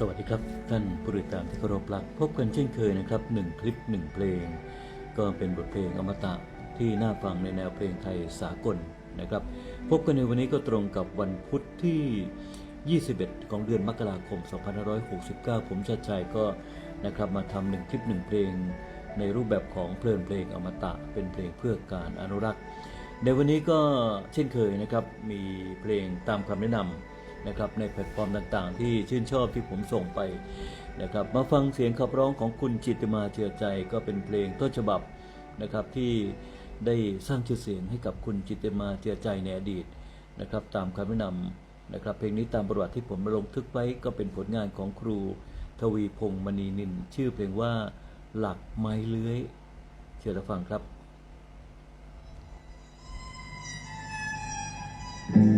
สวัสดีครับท่านผู้ติดตามที่เคารพรัก พบกันเช่นเคยนะครับหนึ่งคลิปหนึ่งเพลง ก็เป็นบทเพลงอมตะที่น่าฟังในแนวเพลงไทยสากลนะครับ พบกันในวันนี้ก็ตรงกับวันพุธที่ 21 ของเดือนมกราคม 2569 ผมชัดชัยก็นะครับมาทำหนึ่งคลิปหนึ่งเพลง ในรูปแบบของเพลินเพลงอมตะเป็นเพลงเพื่อการอนุรักษ์ ในวันนี้ก็เช่นเคยนะครับมีเพลงตามคำแนะนำ นะครับในแพลตฟอร์มต่างๆ ที่ชื่นชอบที่ผมส่งไปนะครับมาฟังเสียงขับร้องของคุณจิตมาเจือใจก็เป็นเพลงต้นฉบับนะครับที่ได้สร้างชื่อเสียงให้กับคุณจิตมาเจือใจในอดีตนะครับตามคำแนะนำนะครับเพลงนี้ตามประวัติที่ผมลงทึกไว้ก็เป็นผลงานของครูทวีพงษ์มณีนิน ชื่อเพลงว่าหลักไม้เลื้อย เชิญรับฟังครับเพ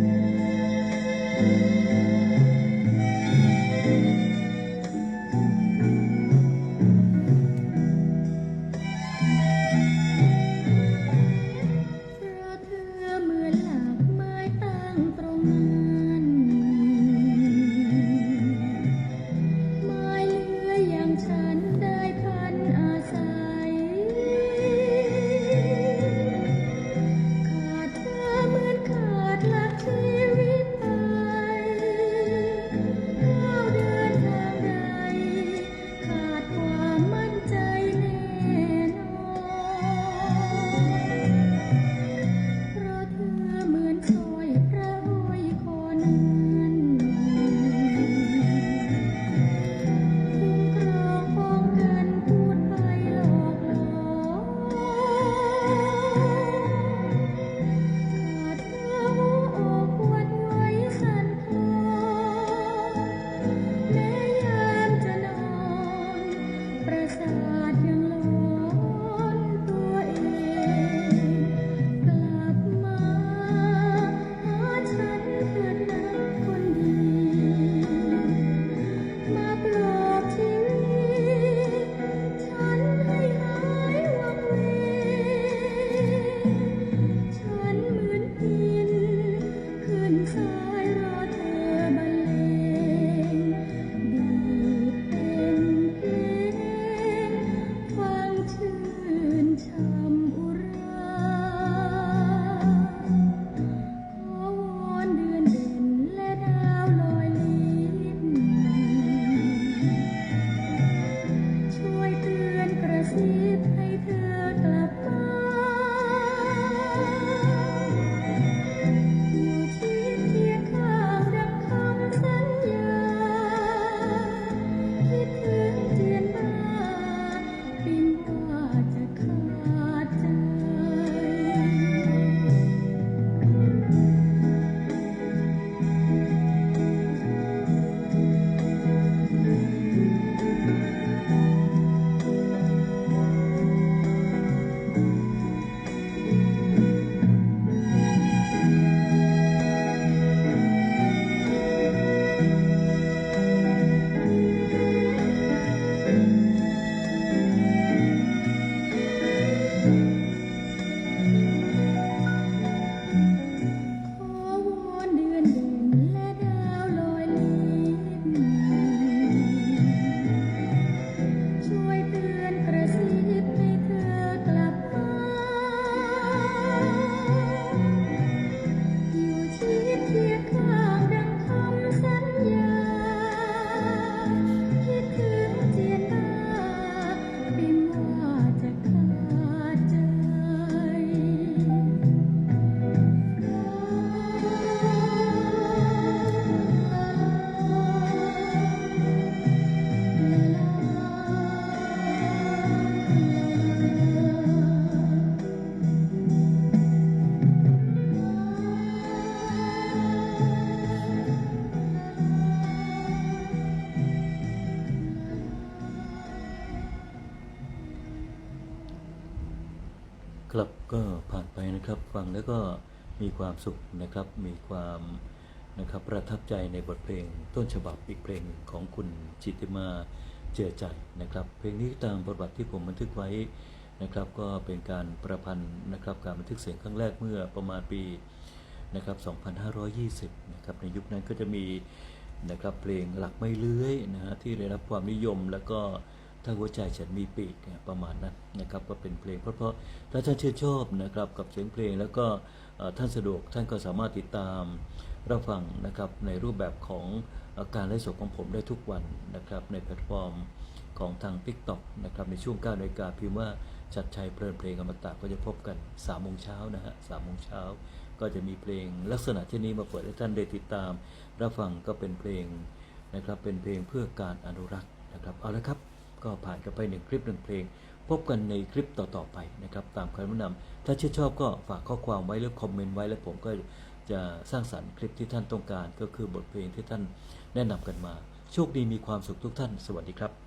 ครับก็ผ่านไปนะครับฟังแล้วก็มีความสุขนะครับมีความนะครับประทับใจในบทเพลงต้นฉบับอีกเพลงของคุณจิติมาเจอใจนะครับ เพลงนี้ตามประวัติที่ผมบันทึกไว้นะครับ ก็เป็นการประพันธ์นะครับการบันทึกเสียงครั้งแรกเมื่อประมาณปีนะครับ2520นะครับในยุคนั้นก็จะมีนะครับเพลงหลักไม่เลื้อยนะฮะที่ได้รับความนิยมแล้วก็ ถ้าหัวใจฉันมีปีกประมาณนั้นนะครับก็เป็นเพลง เพราะๆถ้าท่านชื่นชอบนะครับกับเสียงเพลงแล้วก็ท่านสะดวกท่านก็สามารถติดตามรับฟังนะครับในรูปแบบของการไลฟ์สดของผมได้ทุกวันนะครับในแพลตฟอร์มของทาง TikTok นะครับในช่วง9นาฬิกาพิมพ์ว่าชัดชัยเพลินเพลงอมตะก็จะพบกัน3โมงเช้านะฮะ3โมงเช้าก็จะมีเพลงลักษณะที่นี้มาเปิดให้ท่านได้ติดตามรับฟังก็เป็นเพลงนะครับเป็นเพลงเพื่อการอนุรักษ์นะครับเอาละครับ ก็ผ่านกันไปหนึ่งคลิปหนึ่งเพลง พบกันในคลิปต่อๆไปนะครับตามคำแนะนำถ้าชื่นชอบก็ฝากข้อความไว้หรือคอมเมนต์ไว้แล้วผมก็จะสร้างสรรค์คลิปที่ท่านต้องการ ก็คือบทเพลงที่ท่านแนะนำกันมา โชคดีมีความสุขทุกท่าน สวัสดีครับ